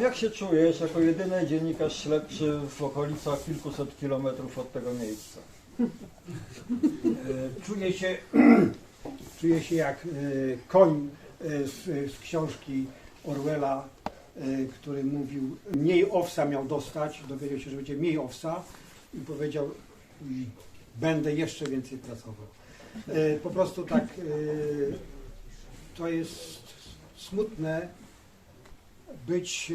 Jak się czujesz jako jedyny dziennikarz śledczy w okolicach kilkuset kilometrów od tego miejsca? E, Czuję się, czuję się jak e, koń e, z, z książki Orwella, który mówił, mniej owsa miał dostać, dowiedział się, że będzie mniej owsa i powiedział, "I będę jeszcze więcej pracował. Po prostu tak, to jest smutne być e,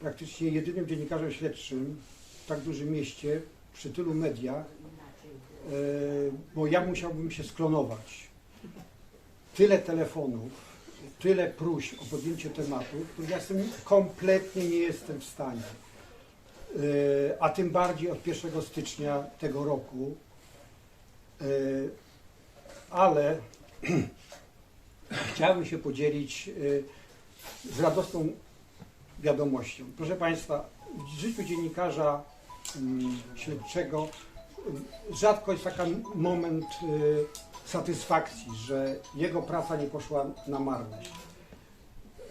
praktycznie jedynym dziennikarzem śledczym w tak dużym mieście, przy tylu mediach, e, bo ja musiałbym się sklonować. Tyle telefonów, tyle próśb o podjęcie tematu, których ja jestem kompletnie nie jestem w stanie. E, A tym bardziej od 1 stycznia tego roku. Ale chciałbym się podzielić z radosną wiadomością. Proszę Państwa, w życiu dziennikarza mm, śledczego y, rzadko jest taki moment y, satysfakcji, że jego praca nie poszła na marność.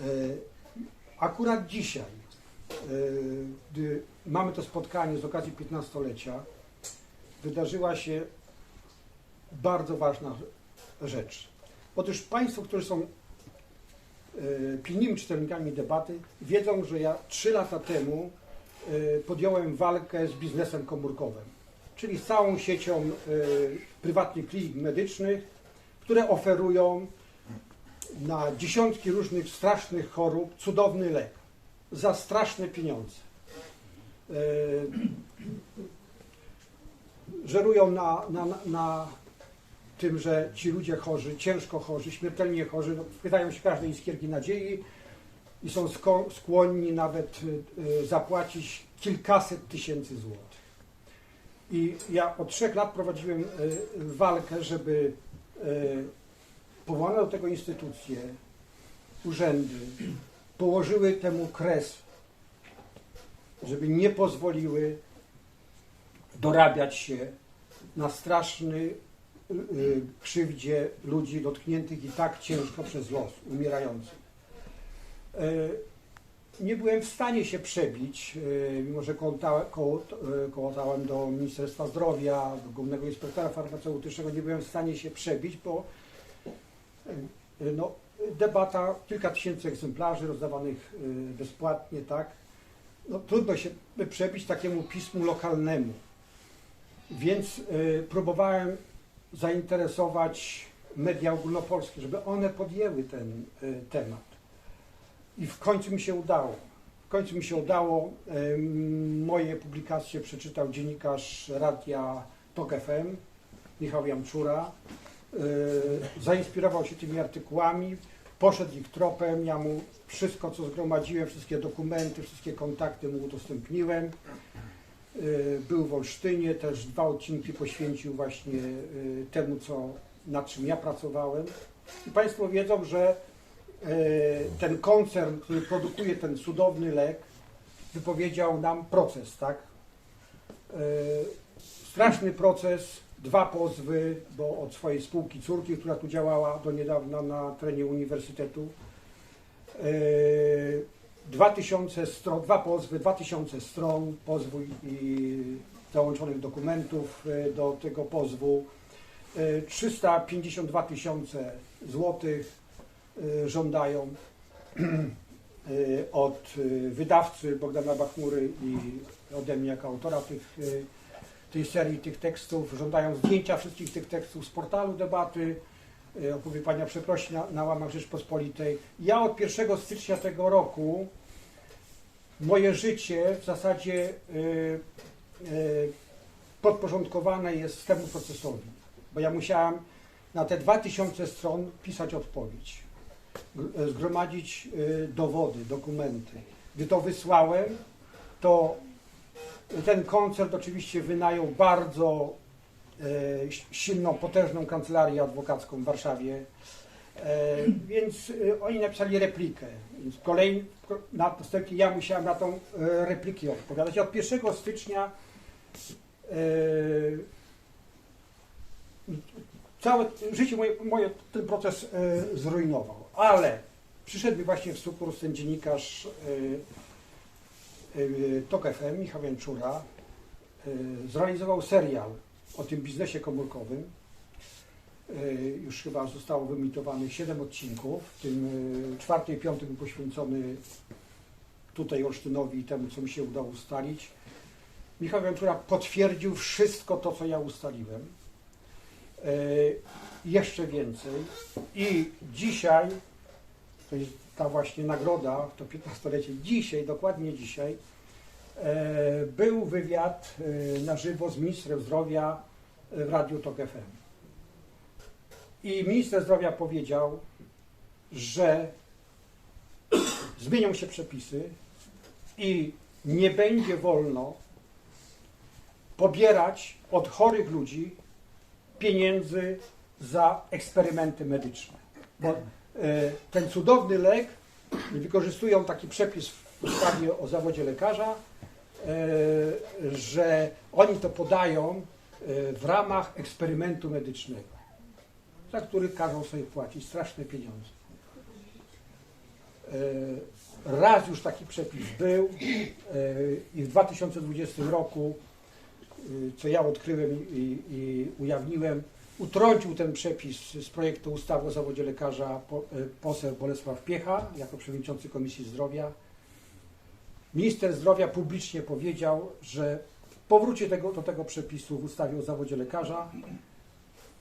Y, Akurat dzisiaj, y, gdy mamy to spotkanie z okazji 15-lecia, wydarzyła się bardzo ważna rzecz. Otóż Państwo, którzy są pilnymi czytelnikami debaty, wiedzą, że ja trzy lata temu y, podjąłem walkę z biznesem komórkowym, czyli z całą siecią y, prywatnych klinik medycznych, które oferują na dziesiątki różnych strasznych chorób cudowny lek za straszne pieniądze. Żerują na, na, na tym, że ci ludzie chorzy, ciężko chorzy, śmiertelnie chorzy, no, pytają się każdej iskierki nadziei i są skłonni nawet y, y, zapłacić kilkaset tysięcy złotych. I ja od trzech lat prowadziłem y, walkę, żeby powołane do tego instytucje, urzędy położyły temu kres, żeby nie pozwoliły dorabiać się na straszny krzywdzie ludzi dotkniętych i tak ciężko przez los, umierających. Y, Nie byłem w stanie się przebić, y, mimo że y, kołotałem do Ministerstwa Zdrowia, do Głównego Inspektora Farmaceutycznego, nie byłem w stanie się przebić, bo y, no, debata, kilka tysięcy egzemplarzy rozdawanych y, bezpłatnie, tak? No, trudno się przebić takiemu pismu lokalnemu. Więc y, próbowałem zainteresować media ogólnopolskie, żeby one podjęły ten y, temat. I w końcu mi się udało. W końcu mi się udało. Moje publikacje przeczytał dziennikarz radia TOK FM, Michał Jamczura. Y, Zainspirował się tymi artykułami, poszedł ich tropem. Ja mu wszystko, co zgromadziłem, wszystkie dokumenty, wszystkie kontakty mu udostępniłem. Y, Był w Olsztynie, też dwa odcinki poświęcił właśnie y, temu, co, nad czym ja pracowałem. I Państwo wiedzą, że y, ten koncern, który produkuje ten cudowny lek, wypowiedział nam proces, tak? Straszny proces, dwa pozwy, bo od swojej spółki córki, która tu działała do niedawna na terenie uniwersytetu. Y, 2000 stron, dwa pozwy, 2000 stron pozwu i załączonych dokumentów y, do tego pozwu, y, 352 tysiące złotych y, żądają od wydawcy Bogdana Bachmury i ode mnie jako autora tych, tej serii tych tekstów. Żądają zdjęcia wszystkich tych tekstów z portalu debaty, opowiadania przeprosin na, na łamach Rzeczpospolitej. Ja od 1 stycznia tego roku moje życie w zasadzie y, y, podporządkowane jest temu procesowi, bo ja musiałem na te 2000 stron pisać odpowiedź, gr- zgromadzić y, dowody, dokumenty. Gdy to wysłałem, to ten koncert oczywiście wynajął bardzo e, silną, potężną kancelarię adwokacką w Warszawie, e, więc e, oni napisali replikę. Więc kolej, na, następnie ja musiałem na tą e, replikę odpowiadać. Od 1 stycznia e, całe życie moje, moje ten proces e, zrujnował. Ale przyszedł mi właśnie w sukurs ten dziennikarz TOK FM, Michał Jęczura, zrealizował serial o tym biznesie komórkowym. Y, Już chyba zostało wyemitowanych 7 odcinków, w tym y, czwarty i piąty był poświęcony tutaj Olsztynowi i temu, co mi się udało ustalić. Michał Jęczura potwierdził wszystko to, co ja ustaliłem. E, jeszcze więcej. I dzisiaj, to jest ta właśnie nagroda, to 15-lecie, dzisiaj, dokładnie dzisiaj, e, był wywiad e, na żywo z ministrem zdrowia w Radiu Tok FM. I minister zdrowia powiedział, że zmienią się przepisy i nie będzie wolno pobierać od chorych ludzi pieniędzy za eksperymenty medyczne. Bo e, ten cudowny lek, wykorzystują taki przepis w ustawie o zawodzie lekarza, e, że oni to podają e, w ramach eksperymentu medycznego, za który każą sobie płacić straszne pieniądze. E, Raz już taki przepis był e, i w 2020 roku co ja odkryłem i, i, ujawniłem, utrącił ten przepis z projektu ustawy o zawodzie lekarza po, poseł Bolesław Piecha jako przewodniczący Komisji Zdrowia. Minister zdrowia publicznie powiedział, że w tego, do tego przepisu w ustawie o zawodzie lekarza,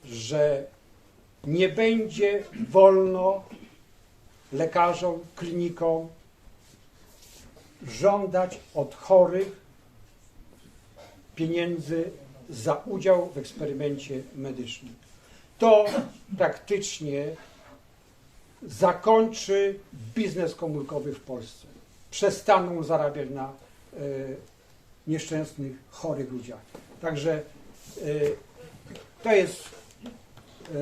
że nie będzie wolno lekarzom, klinikom żądać od chorych pieniędzy za udział w eksperymencie medycznym. To praktycznie zakończy biznes komórkowy w Polsce. Przestaną zarabiać na e, nieszczęsnych, chorych ludziach. Także e, to jest, e,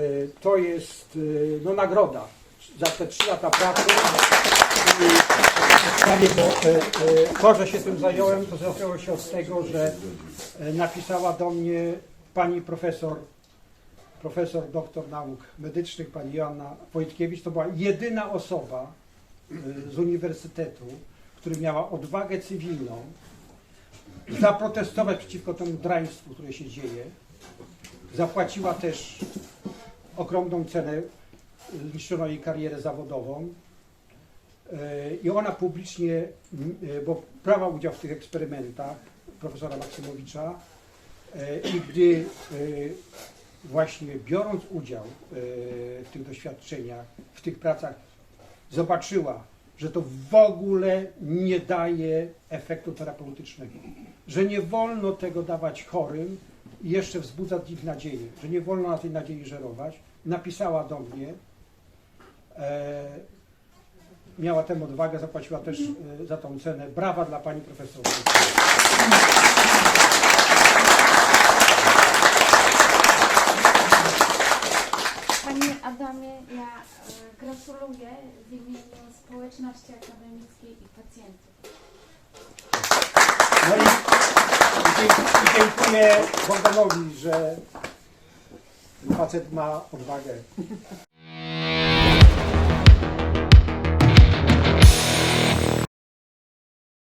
to jest no, nagroda za te trzy lata pracy. I, Panie, bo e, e, to, że się tym zająłem, to zaczęło się od tego, że napisała do mnie pani profesor, profesor doktor nauk medycznych, pani Joanna Wojtkiewicz. To była jedyna osoba z uniwersytetu, która miała odwagę cywilną zaprotestować przeciwko temu draństwu, które się dzieje. Zapłaciła też ogromną cenę, zniszczono jej karierę zawodową. E, I ona publicznie, e, bo brała udział w tych eksperymentach profesora Maksymowicza i gdy właśnie biorąc udział w tych doświadczeniach, w tych pracach, zobaczyła, że to w ogóle nie daje efektu terapeutycznego, że nie wolno tego dawać chorym i jeszcze wzbudzać ich nadzieję, że nie wolno na tej nadziei żerować, napisała do mnie, e, miała tę odwagę, zapłaciła też e, za tą cenę. Brawa dla pani profesor. Panie Adamie, ja e, gratuluję w imieniu społeczności akademickiej i pacjentów. No i, i, dzie- i dziękuję Bogdanowi, że ten facet ma odwagę.